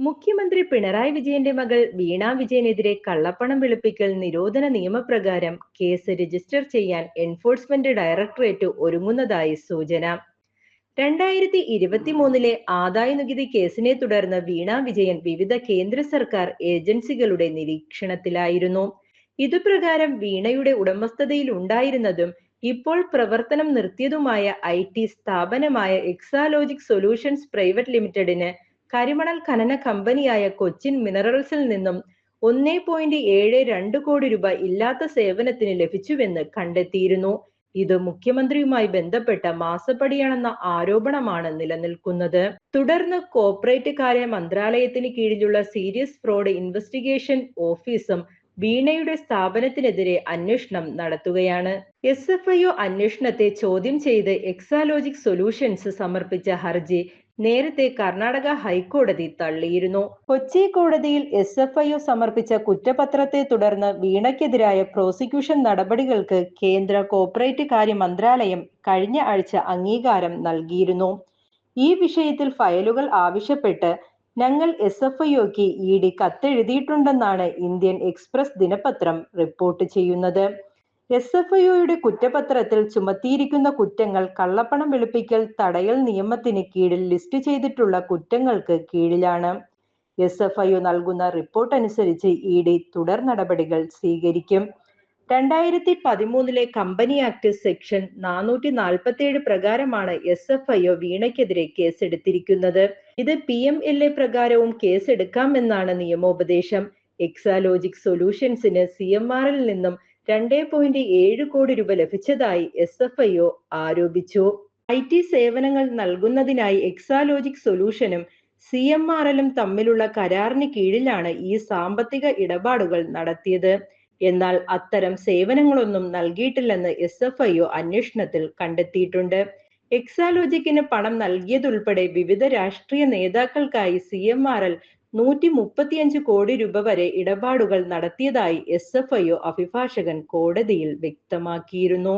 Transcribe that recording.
മുഖ്യമന്ത്രി പിണറായി വിജയന്റെ മകൾ വീണ വിജയനെതിരെ കള്ളപ്പണം വെളുപ്പിക്കൽ നിരോധന നിയമപ്രകാരം കേസ് രജിസ്റ്റർ ചെയ്യാൻ എൻഫോഴ്സ്മെന്റ് ഡയറക്ടറേറ്റ് ഒരുങ്ങുന്നതായി സൂചന. രണ്ടായിരത്തി ഇരുപത്തി മൂന്നിലെ ആദായ നികുതി കേസിനെ തുടർന്ന് വീണ വിജയൻ വിവിധ കേന്ദ്ര സർക്കാർ ഏജൻസികളുടെ നിരീക്ഷണത്തിലായിരുന്നു. ഇതുപ്രകാരം വീണയുടെ ഉടമസ്ഥതയിൽ ഉണ്ടായിരുന്നതും ഇപ്പോൾ പ്രവർത്തനം നിർത്തിയതുമായ ഐ സ്ഥാപനമായ എക്സാലോജിക് സൊല്യൂഷൻസ് പ്രൈവറ്റ് ലിമിറ്റഡിന് കരിമണൽ ഖനന കമ്പനിയായ കൊച്ചിൻ മിനറൽസിൽ നിന്നും ഒന്നേ പോയിന്റ് ഏഴ് രണ്ട് കോടി രൂപ ഇല്ലാത്ത സേവനത്തിന് ലഭിച്ചുവെന്ന് കണ്ടെത്തിയിരുന്നു. ഇത് മുഖ്യമന്ത്രിയുമായി ബന്ധപ്പെട്ട മാസപ്പടിയാണെന്ന ആരോപണമാണ് നിലനിൽക്കുന്നത്. തുടർന്ന് കോർപ്പറേറ്റ് കാര്യ മന്ത്രാലയത്തിന് കീഴിലുള്ള സീരിയസ് ഫ്രോഡ് ഇൻവെസ്റ്റിഗേഷൻ ഓഫീസും വീണയുടെ സ്ഥാപനത്തിനെതിരെ അന്വേഷണം നടത്തുകയാണ്. എസ് എഫ് ഐ ഒ അന്വേഷണത്തെ ചോദ്യം ചെയ്ത് എക്സാലോജിക് സൊല്യൂഷൻസ് സമർപ്പിച്ച ഹർജി നേരത്തെ കർണാടക ഹൈക്കോടതി തള്ളിയിരുന്നു. കൊച്ചി കോടതിയിൽ എസ് എഫ് ഐ സമർപ്പിച്ച കുറ്റപത്രത്തെ തുടർന്ന് വീണയ്ക്കെതിരായ പ്രോസിക്യൂഷൻ നടപടികൾക്ക് കേന്ദ്ര കോർപ്പറേറ്റ് കാര്യ മന്ത്രാലയം കഴിഞ്ഞ ആഴ്ച അംഗീകാരം നൽകിയിരുന്നു. ഈ വിഷയത്തിൽ ഫയലുകൾ ആവശ്യപ്പെട്ട് ഞങ്ങൾ എസ് എഫ് ഐ ഒക്ക് ഇ ഡി കത്തെഴുതിയിട്ടുണ്ടെന്നാണ് ഇന്ത്യൻ എക്സ്പ്രസ് ദിനപത്രം റിപ്പോർട്ട് ചെയ്യുന്നത്. എസ് എഫ് ഐ ഒയുടെ കുറ്റപത്രത്തിൽ ചുമത്തിയിരിക്കുന്ന കുറ്റങ്ങൾ കള്ളപ്പണം വെളുപ്പിക്കൽ തടയൽ നിയമത്തിന് കീഴിൽ ലിസ്റ്റ് ചെയ്തിട്ടുള്ള കുറ്റങ്ങൾക്ക് കീഴിലാണ്. എസ് എഫ് ഐ നൽകുന്ന റിപ്പോർട്ട് അനുസരിച്ച് ഇ ഡി തുടർ നടപടികൾ സ്വീകരിക്കും. രണ്ടായിരത്തി പതിമൂന്നിലെ കമ്പനി ആക്ട് സെക്ഷൻ നാനൂറ്റി നാൽപ്പത്തി ഏഴ് പ്രകാരമാണ് എസ് എഫ് ഐ ഒ വീണയ്ക്കെതിരെ കേസെടുത്തിരിക്കുന്നത്. ഇത് പി എം എൽ എ പ്രകാരവും കേസെടുക്കാമെന്നാണ് നിയമോപദേശം. എക്സാലോജിക് സൊല്യൂഷൻസിന് സി എം ആറിൽ നിന്നും രണ്ടേ പോയിന്റ് ഏഴ് കോടി രൂപ ലഭിച്ചതായി എസ് എഫ് ആരോപിച്ചു. ഐ ടി സേവനങ്ങൾ നൽകുന്നതിനായി എക്സാലോജിക് സൊല്യൂഷനും സി എം ആർ എല്ലും തമ്മിലുള്ള കരാറിന് കീഴിലാണ് ഈ സാമ്പത്തിക ഇടപാടുകൾ നടത്തിയത്. എന്നാൽ അത്തരം സേവനങ്ങളൊന്നും നൽകിയിട്ടില്ലെന്ന് എസ് എഫ് അന്വേഷണത്തിൽ കണ്ടെത്തിയിട്ടുണ്ട്. എക്സാലോജിക്കിന് പണം നൽകിയതുൾപ്പെടെ വിവിധ രാഷ്ട്രീയ നേതാക്കൾക്കായി സി എം ആർ എൽ നൂറ്റി മുപ്പത്തിയഞ്ച് കോടി രൂപ വരെ ഇടപാടുകൾ നടത്തിയതായി എസ് എഫ് ഐ ഒ അഭിഭാഷകൻ കോടതിയിൽ വ്യക്തമാക്കിയിരുന്നു.